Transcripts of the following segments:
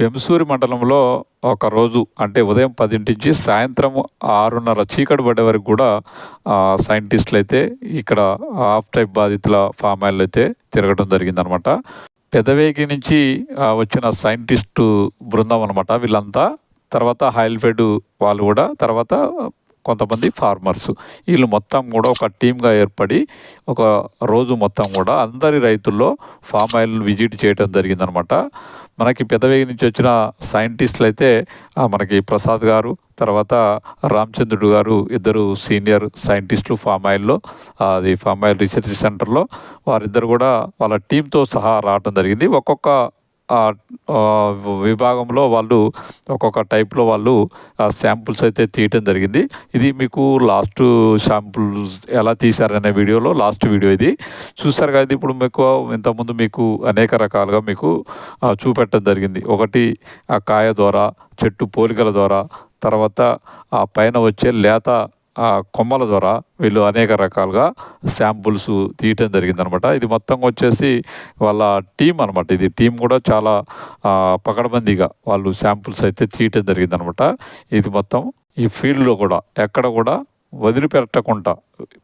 వెంసూరి మండలంలో ఒక రోజు అంటే ఉదయం పదింటి నుంచి సాయంత్రం ఆరున్నర చీకటి పడే వరకు కూడా సైంటిస్టులు అయితే ఇక్కడ ఆఫ్ టైప్ బాధితుల ఫామ్ ఆయిల్ అయితే తిరగడం జరిగిందనమాట. పెదవేగి నుంచి వచ్చిన సైంటిస్టు బృందం అనమాట వీళ్ళంతా. తర్వాత హైల్ఫెడ్ వాళ్ళు కూడా తర్వాత కొంతమంది ఫార్మర్స్. వీళ్ళు మొత్తం కూడా ఒక టీమ్గా ఏర్పడి ఒక రోజు మొత్తం కూడా అందరి రైతుల్లో ఫామ్ ఆయిల్ విజిట్ చేయడం జరిగిందనమాట. మనకి పెదవేగి నుంచి వచ్చిన సైంటిస్టులు అయితే మనకి ప్రసాద్ గారు తర్వాత రామచంద్రుడు గారు ఇద్దరు సీనియర్ సైంటిస్టులు ఫామ్ ఆయిల్లో అది ఫామ్ ఆయిల్ రీసెర్చ్ సెంటర్లో వారిద్దరు కూడా వాళ్ళ టీంతో సహా రావడం జరిగింది. ఒక్కొక్క విభాగంలో వాళ్ళు ఒక్కొక్క టైప్లో వాళ్ళు శాంపుల్స్ అయితే తీయటం జరిగింది. ఇది మీకు లాస్ట్ శాంపుల్స్ ఎలా తీశారనే వీడియోలో లాస్ట్ వీడియో ఇది. చూస్తారు కదా ఇప్పుడు మీకు ఇంతకుముందు మీకు అనేక రకాలుగా మీకు చూపెట్టడం జరిగింది. ఒకటి ఆ కాయ ద్వారా చెట్టు పోలికల ద్వారా తర్వాత ఆ పైన వచ్చే లేత కొమ్మల ద్వారా వీళ్ళు అనేక రకాలుగా శాంపుల్స్ తీయటం జరిగిందనమాట. ఇది మొత్తం వచ్చేసి వాళ్ళ టీం అనమాట. ఇది టీం కూడా చాలా పకడబందీగా వాళ్ళు శాంపుల్స్ అయితే తీయటం జరిగిందనమాట. ఇది మొత్తం ఈ ఫీల్డ్లో కూడా ఎక్కడ కూడా వదిలిపెట్టకుండా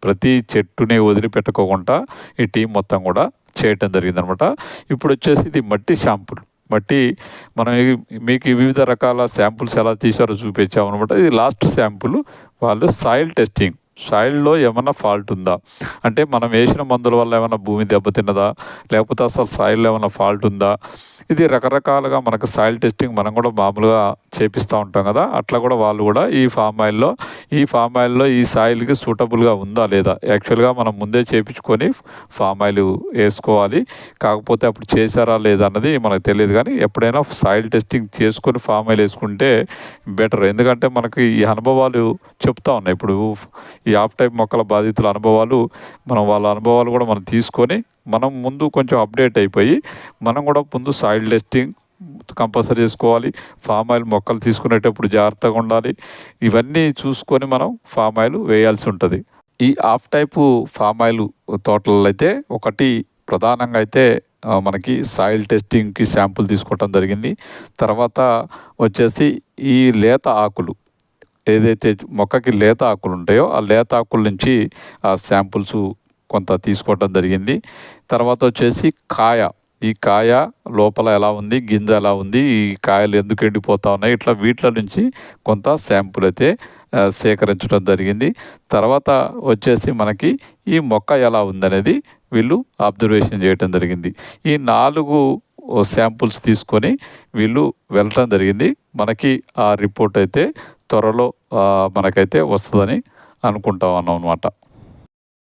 ప్రతి చెట్టుని వదిలిపెట్టుకోకుండా ఈ టీం మొత్తం కూడా చేయటం జరిగిందనమాట. ఇప్పుడు వచ్చేసి ఇది మట్టి షాంపుల్. మట్టి మనం మీకు వివిధ రకాల శాంపుల్స్ ఎలా తీసారో చూపించామన్నమాట ఇది లాస్ట్ శాంపుల్. వాళ్ళు సాయిల్ టెస్టింగ్. సాయిల్లో ఏమైనా ఫాల్ట్ ఉందా? అంటే మనం వేసిన మందుల వల్ల ఏమైనా భూమి దెబ్బతిన్నదా? లేకపోతే అసలు సాయిల్లో ఏమైనా ఫాల్ట్ ఉందా? ఇది రకరకాలుగా మనకు సాయిల్ టెస్టింగ్ మనం కూడా మామూలుగా చేపిస్తూ ఉంటాం కదా. అట్లా కూడా వాళ్ళు కూడా ఈ ఫామ్ ఆయిల్లో ఈ ఫామ్ ఆయిల్లో ఈ సాయిల్కి సూటబుల్గా ఉందా లేదా? యాక్చువల్గా మనం ముందే చేపించుకొని ఫామ్ ఆయిల్ వేసుకోవాలి. కాకపోతే అప్పుడు చేశారా లేదా అన్నది మనకు తెలియదు కానీ ఎప్పుడైనా సాయిల్ టెస్టింగ్ చేసుకొని ఫామ్ ఆయిల్ వేసుకుంటే బెటర్ ఎందుకంటే మనకి ఈ అనుభవాలు చెప్తా ఉన్నాయి. ఇప్పుడు ఈ ఆఫ్ టైప్ మొక్కల బాధితుల అనుభవాలు మనం వాళ్ళ అనుభవాలు కూడా మనం తీసుకొని మనం ముందు కొంచెం అప్డేట్ అయిపోయి మనం కూడా ముందు సాయిల్ టెస్టింగ్ కంపల్సరీ చేసుకోవాలి. ఫామ్ ఆయిల్ మొక్కలు తీసుకునేటప్పుడు జాగ్రత్తగా ఉండాలి. ఇవన్నీ చూసుకొని మనం ఫామ్ ఆయిల్ వేయాల్సి ఉంటుంది. ఈ ఆఫ్ టైపు ఫామ్ ఆయిల్ తోటలలో అయితే ఒకటి ప్రధానంగా అయితే మనకి సాయిల్ టెస్టింగ్కి శాంపుల్ తీసుకోవటం జరిగింది. తర్వాత వచ్చేసి ఈ లేత ఆకులు ఏదైతే మొక్కకి లేత ఆకులు ఉంటాయో ఆ లేత ఆకుల నుంచి ఆ శాంపుల్స్ కొంత తీసుకోవటం జరిగింది. తర్వాత వచ్చేసి కాయ. ఈ కాయ లోపల ఎలా ఉంది? గింజ ఎలా ఉంది? ఈ కాయలు ఎందుకు ఎండిపోతా ఉన్నాయి? ఇట్లా వీటిల నుంచి కొంత శాంపుల్ అయితే సేకరించడం జరిగింది. తర్వాత వచ్చేసి మనకి ఈ మొక్క ఎలా ఉందనేది వీళ్ళు అబ్జర్వేషన్ చేయటం జరిగింది. ఈ నాలుగు శాంపుల్స్ తీసుకొని వీళ్ళు వెళ్ళటం జరిగింది. మనకి ఆ రిపోర్ట్ అయితే త్వరలో మనకైతే వస్తుందని అనుకుంటాం అన్నమాట.